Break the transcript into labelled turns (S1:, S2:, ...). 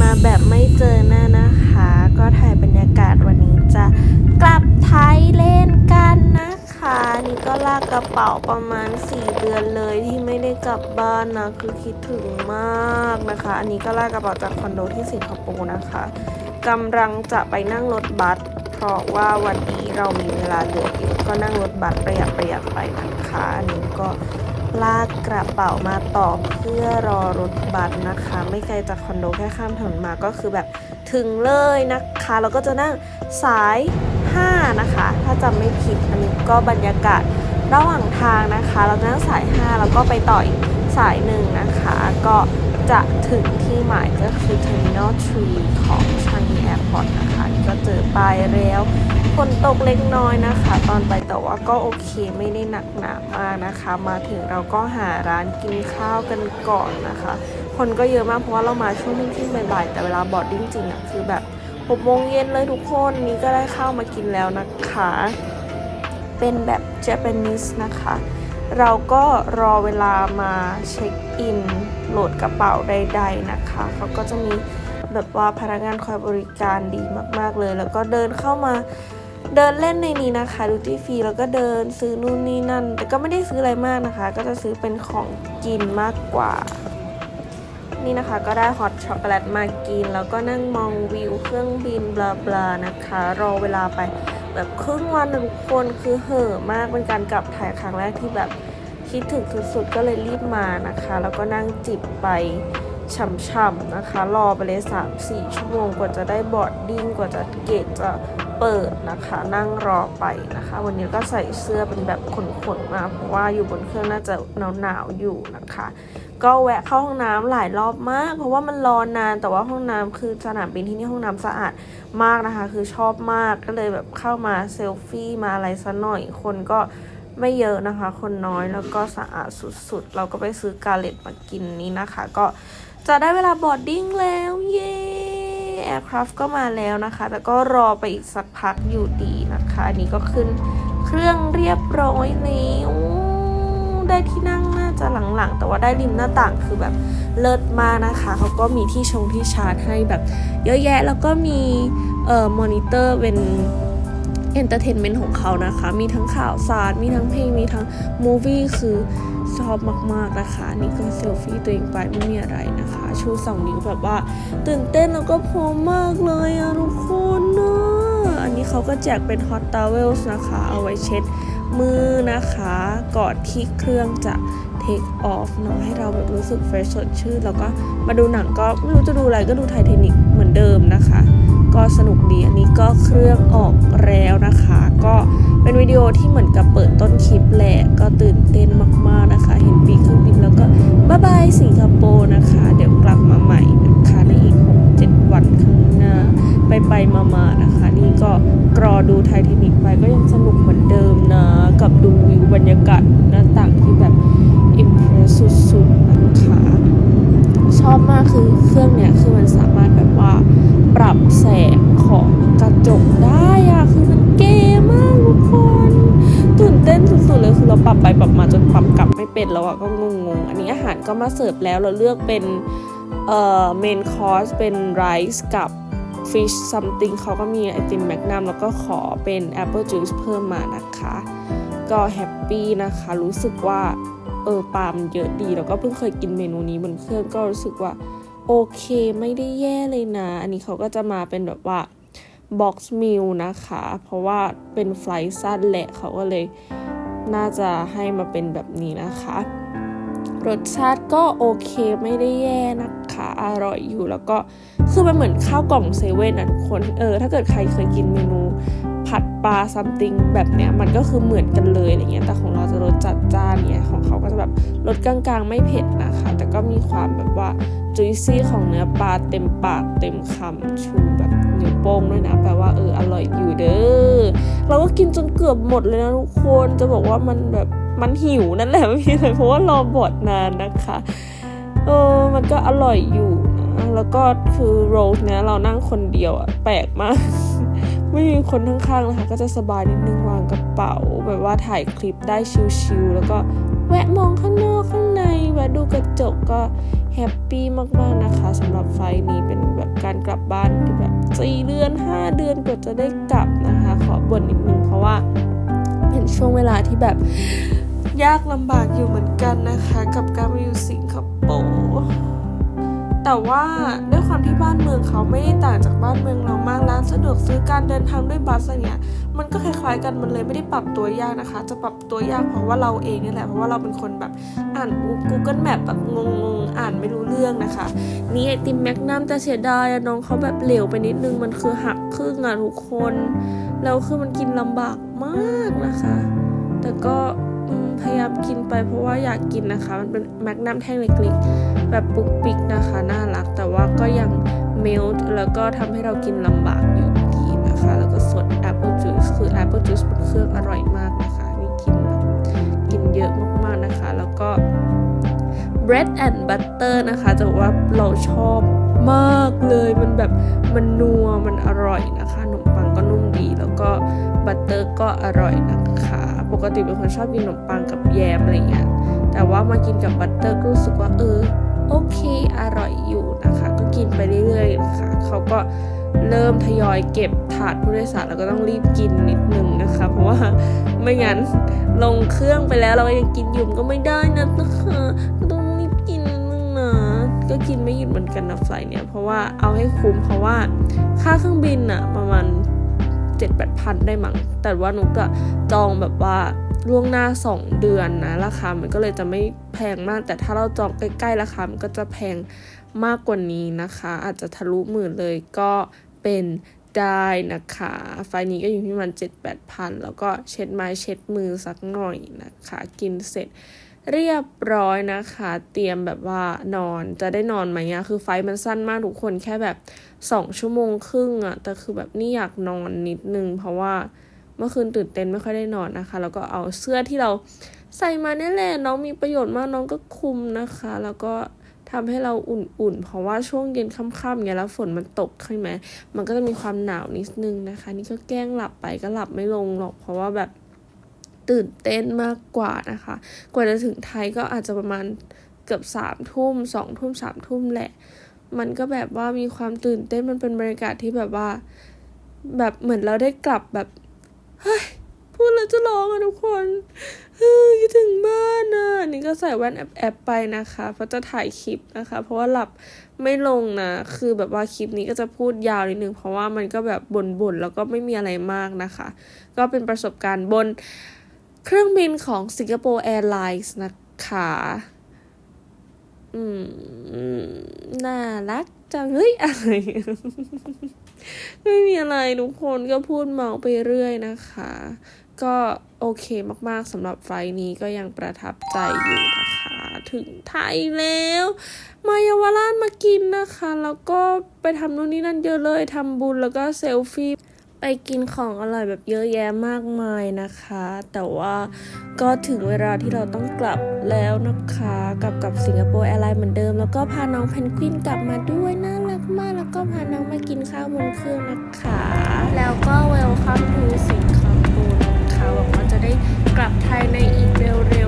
S1: มาแบบไม่เจอหน้านะคะ ก็ถ่ายบรรยากาศวันนี้จะกลับไทยเล่นกันนะคะ นี่ก็ลากกระเป๋าประมาณ 4 เดือนเลยที่ไม่ได้กลับบ้านนะ คือคิดถึงมากนะคะ อันนี้ก็ลากกระเป๋าจากคอนโดที่สิงคโปร์นะคะกำลังจะไปนั่งรถบัสเพราะว่าวันนี้เรามีเวลาเหลือเยอะก็นั่งรถบัสประหยัดประหยัดไปนะคะอันนี้ก็ ลากกระเป๋ามาต่อเพื่อรอรถบัสนะคะ ไม่ไกลจากคอนโดแค่ข้ามถนนมาก็คือแบบถึงเลยนะคะแล้วก็จะนั่งสาย 5 นะคะ ถ้าจำไม่ผิดอันนี้ก็บรรยากาศระหว่างทางนะคะ เราจะนั่งสาย 5 แล้วก็ไปต่ออีกสายหนึ่งนะคะ ก็จะถึงที่หมายก็คือ Terminal 3 ของชางงีแอร์พอร์ตะเจอป้ายแล้วฝนตกเล็กน้อยนะคะ ตอนไปแต่ว่าก็โอเคไม่ได้หนักหนามากนะคะ มาถึงเราก็หาร้านกินข้าวกันก่อนนะคะ คนก็เยอะมากเพราะว่าเรามาช่วงเที่ยงบ่ายๆแต่เวลาบอดดิ้งจริงอะคือแบบ6โมงเย็นเลยทุกคนนี่ก็ได้ข้าวมากินแล้วนะคะ เป็นแบบ Japanese นะคะ เราก็รอเวลามาเช็คอินโหลดกระเป๋าใดๆนะคะเขาก็จะมี แบบว่าพนักงานคอยบริการดีมาก ๆเลย แล้วก็เดินเข้ามาเดินเล่นในนี้นะคะดูที่ฟรีแล้วก็เดินซื้อนู่นนี่นั่น แต่ก็ไม่ได้ซื้ออะไรมากนะคะ ก็จะซื้อเป็นของกินมากกว่า นี่นะคะก็ได้ฮอตช็อกโกแลตมากิน แล้วก็นั่งมองวิวเครื่องบินบลาบลานะคะ รอเวลาไปแบบครึ่งวันนะทุกคนคือเห่อมากเป็นการกลับถ่ายครั้งแรกที่แบบคิดถึงสุดๆก็เลยรีบมานะคะ แล้วก็นั่งจิบไป ฉ่ำๆนะคะ รอไปเลย3-4 ชั่วโมงกว่าจะได้บอร์ดดิ้งกว่าจะเกตจะเปิดนะคะ นั่งรอไปนะคะ วันนี้ก็ใส่เสื้อเป็นแบบขนๆมาเพราะว่าอยู่บนเครื่องน่าจะหนาวๆอยู่นะคะ ก็แวะเข้าห้องน้ำหลายรอบมาก เพราะว่ามันรอนานแต่ว่าห้องน้ำคือสนามบินที่นี่ห้องน้ำสะอาดมากนะคะ คือชอบมากก็เลยแบบเข้ามาเซลฟี่มาอะไรซะหน่อยคนก็ไม่เยอะนะคะ คนน้อยแล้วก็สะอาดสุดๆ เราก็ไปซื้อกาเลตมากินนี้นะคะ ก็ จะได้เวลาบอร์ดดิ้งแล้ว เย้แอร์คราฟก็มาแล้วนะคะ แต่ก็รอไปอีกสักพักอยู่ดีนะคะ อันนี้ก็ขึ้นเครื่องเรียบร้อยแล้วได้ที่นั่งน่าจะหลังๆ แต่ว่าได้ริมหน้าต่างคือแบบเลิศมากนะคะ เขาก็มีที่ชงที่ชาร์จให้แบบเยอะแยะ แล้วก็มีเอ่อมอนิเตอร์เป็นเอนเตอร์เทนเมนต์ของเขานะคะ มีทั้งข่าวสาร มีทั้งเพลง มีทั้งมูวี่คือ ชอบมากๆนะคะนี่ก็เซลฟี่ตัวเองไปไม่มีอะไรนะคะ ชูสองนิ้วแบบว่า ตื่นเต้นแล้วก็พร้อมมากเลยอะทุกคนนะอันนี้เขาก็แจกเป็น Hot Towels นะคะ เอาไว้เช็ดมือนะคะก่อนที่เครื่องจะ take off เนาะให้เราแบบรู้สึก fresh สดชื่นแล้วก็มาดูหนังก็ไม่รู้จะดูอะไรก็ดูไทเทนิกเหมือนเดิมนะคะ ก็สนุกดีอันนี้ก็เครื่องออกแล้วนะคะ ก็ เป็นวิดีโอที่เหมือนกับเปิดต้นคลิปแหละ ก็ตื่นเต้นมากๆนะคะ เห็นปีกเครื่องบินแล้วก็บ๊ายบายสิงคโปร์นะคะ เดี๋ยวกลับมาใหม่นะคะในอีก 6-7 วันข้างหน้า ไปไปมามานะคะ นี่ก็กรอดูไททานิกไปก็ยังสนุกเหมือนเดิมนะ กับดูวิวบรรยากาศหน้าต่างที่แบบอิมเพรสสุดๆนะคะชอบมากคือเครื่องเนี้ยคือมันสามารถแบบว่าปรับแสงของ ไปปรับมาจนปรับกลับไม่เป็นแล้วอะก็งงๆ อันนี้อาหารก็มาเสิร์ฟแล้วเราเลือกเป็นเอ่อเมนคอร์สเป็นไรซ์กับ fish something เขาก็มีไอติมแมกนัมแล้วก็ขอเป็น apple juice เพิ่มมานะคะ ก็แฮปปี้นะคะ รู้สึกว่าเออปามเยอะดี แล้วก็เพิ่งเคยกินเมนูนี้บนเครื่องก็รู้สึกว่า โอเคไม่ได้แย่เลยนะ อันนี้เขาก็จะมาเป็นแบบว่าบ็อกซ์มิลนะคะ เพราะว่าเป็นไฟล์สั้นแหละเขาก็เลย น่าจะให้มาเป็นแบบนี้นะคะ รสชาติก็โอเคไม่ได้แย่นะคะ อร่อยอยู่แล้วก็คือมันเหมือนข้าวกล่องเซเว่นนะทุกคนเออถ้าเกิดใครเคยกินเมนูผัดปลาซัมติงแบบเนี้ยมันก็คือเหมือนกันเลยอะไรเงี้ยแต่ของเราจะรสจัดจ้านเนี่ยของเขาก็จะแบบรสกลางๆ ไม่เผ็ดนะคะ แต่ก็มีความแบบว่าจุยซี่ของเนื้อปลาเต็มปากเต็มคำชูแบบ นิ้วโป้งด้วยนะแปลว่าเอออร่อยอยู่เด้อเราก็กินจนเกือบหมดเลยนะทุกคนจะบอกว่ามันแบบมันหิวนั่นแหละไม่มีอะไรเพราะว่ารอบอดนานนะคะเออมันก็อร่อยอยู่นะแล้วก็คือโรสเนี้ยเรานั่งคนเดียวอะแปลกมาก ไม่มีคนข้างๆนะคะ ก็จะสบายนิดนึงวางกระเป๋า แบบว่าถ่ายคลิปได้ชิลๆแล้วก็แวะมองข้างนอกข้างในแวะดูกระจกก็ แฮปปี้มากๆนะคะสำหรับไฟนี้เป็นแบบการกลับบ้านที่แบบ4เดือน 5 เดือนกว่าจะได้กลับนะคะ ขอบ่นนิดนึงเพราะว่าเป็นช่วงเวลาที่แบบยากลำบากอยู่เหมือนกันนะคะ กับการมาอยู่สิงคโปร์ แต่ว่าด้วยความที่บ้านเมืองเขาไม่ได้ต่างจากบ้านเมืองเรามากร้านสะดวกซื้อการเดินทางด้วยบัสเงี้ยมันก็คล้ายๆกันมันเลยไม่ได้ปรับตัวยากนะคะ จะปรับตัวยากเพราะว่าเราเองนี่แหละเพราะว่าเราเป็นคนแบบอ่าน Google Map แบบงงๆอ่านไม่รู้เรื่องนะคะ นี่ไอติมแมกนัมแต่เสียดายอะน้องเขาแบบเหลวไปนิดนึงมันคือหักครึ่งอะทุกคนแล้วคือมันกินลำบากมากนะคะ แต่ก็ พยายามกินไปเพราะว่าอยากกินนะคะ มันเป็นแมกนัมแท่งเล็กๆแบบปุกปิกนะคะ น่ารัก แต่ว่าก็ยังเมลต์แล้วก็ทำให้เรากินลำบากอยู่ดีนะคะ แล้วก็สดแอปเปิลจูสคือแอปเปิลจูสบนเครื่องอร่อยมากนะคะนี่กินแบบกินเยอะมากๆนะคะ แล้วก็ bread and butter นะคะจะบอกว่าเราชอบมากเลยมันแบบมันนัวมันอร่อยนะคะขนมปังก็นุ่มดี แล้วก็บัตเตอร์ก็อร่อยนะคะ กติเป็นคนชอบกินขนมปังกับแยมอะไรเงี้ยแต่ว่ามากินกับบัตเตอร์ก็รู้สึกว่าเออโอเคอร่อยอยู่นะคะ ก็กินไปเรื่อยๆนะคะเขาก็เริ่มทยอยเก็บถาดผู้โดยสารแล้วก็ต้องรีบกินนิดนึงนะคะ เพราะว่าไม่งั้นลงเครื่องไปแล้วเราก็ยังกินอยู่มก็ไม่ได้นะนะคะก็ต้องรีบกินนิดนึงนะก็กินไม่หยุดเหมือนกันนะไฟเนี่ยเพราะว่าเอาให้คุ้มเพราะว่าค่าเครื่องบินอะประมาณ เจ็ดแปดพันได้มั้งแต่ว่านุกอะจองแบบว่าล่วงหน้า 2 เดือนนะราคา มันก็เลยจะไม่แพงมาก แต่ถ้าเราจองใกล้ๆราคา มันก็จะแพงมากกว่านี้นะคะ อาจจะทะลุหมื่นเลยก็เป็นได้นะคะ ไฟนี้ก็อยู่ที่ประมันเจ็ดแปดพัน แล้วก็เช็ดไม้เช็ดมือสักหน่อยนะคะ กินเสร็จเรียบร้อยนะคะ เตรียมแบบว่านอนจะได้นอนไหมอะคือไฟมันสั้นมากทุกคนแค่แบบสองชั่วโมงครึ่งอะแต่คือแบบนี่อยากนอนนิดนึง เพราะว่าเมื่อคืนตื่นเต้นไม่ค่อยได้นอนนะคะ แล้วก็เอาเสื้อที่เราใส่มาเนี่ยแหละน้องมีประโยชน์มากน้องก็คุมนะคะ แล้วก็ทำให้เราอุ่นๆ เพราะว่าช่วงเย็นค่ำๆไงแล้วฝนมันตกใช่ไหมมันก็จะมีความหนาวนิดนึงนะคะ นี่ก็แกล้งหลับไปก็หลับไม่ลงหรอก เพราะว่าแบบ ตื่นเต้นมากกว่านะคะ กว่าจะถึงไทยก็อาจจะประมาณเกือบสามทุ่มสองทุ่มสามทุ่มแหละ มันก็แบบว่ามีความตื่นเต้นมันเป็นบรรยากาศที่แบบว่า แบบเหมือนเราได้กลับแบบเฮ้ยพูดแล้วจะร้องอะทุกคนเฮ้ยคิดถึงบ้านนะนี่ก็ใส่แว่นแอบแอบไปนะคะ เพราะจะถ่ายคลิปนะคะ เพราะว่าหลับไม่ลงนะ คือแบบว่าคลิปนี้ก็จะพูดยาวนิดนึง เพราะว่ามันก็แบบบ่นๆ แล้วก็ไม่มีอะไรมากนะคะ ก็เป็นประสบการณ์บน เครื่องบินของสิงคโปร์แอร์ไลน์นะคะ อืม น่ารักจังเฮ้ยอะไร ไม่มีอะไรทุกคนก็พูดเมาไปเรื่อยนะคะ ก็โอเคมากๆสำหรับไฟนี้ก็ยังประทับใจอยู่นะคะ ถึงไทยแล้ว มาเยาวราชมากินนะคะ แล้วก็ไปทำนู่นนี่นั่นเยอะเลยทำบุญแล้วก็เซลฟี่ ไปกินของอร่อยแบบเยอะแยะมากมายนะคะ แต่ว่าก็ถึงเวลาที่เราต้องกลับแล้วนะคะกลับกับสิงคโปร์แอร์ไลน์เหมือนเดิม แล้วก็พาน้องเพนกวินกลับมาด้วยน่ารักมาก แล้วก็พาน้องมากินข้าวบนเครื่องนะคะ แล้วก็เวลคัมทูสิงคโปร์นะคะหวังว่าจะได้กลับไทยในอีกเร็ว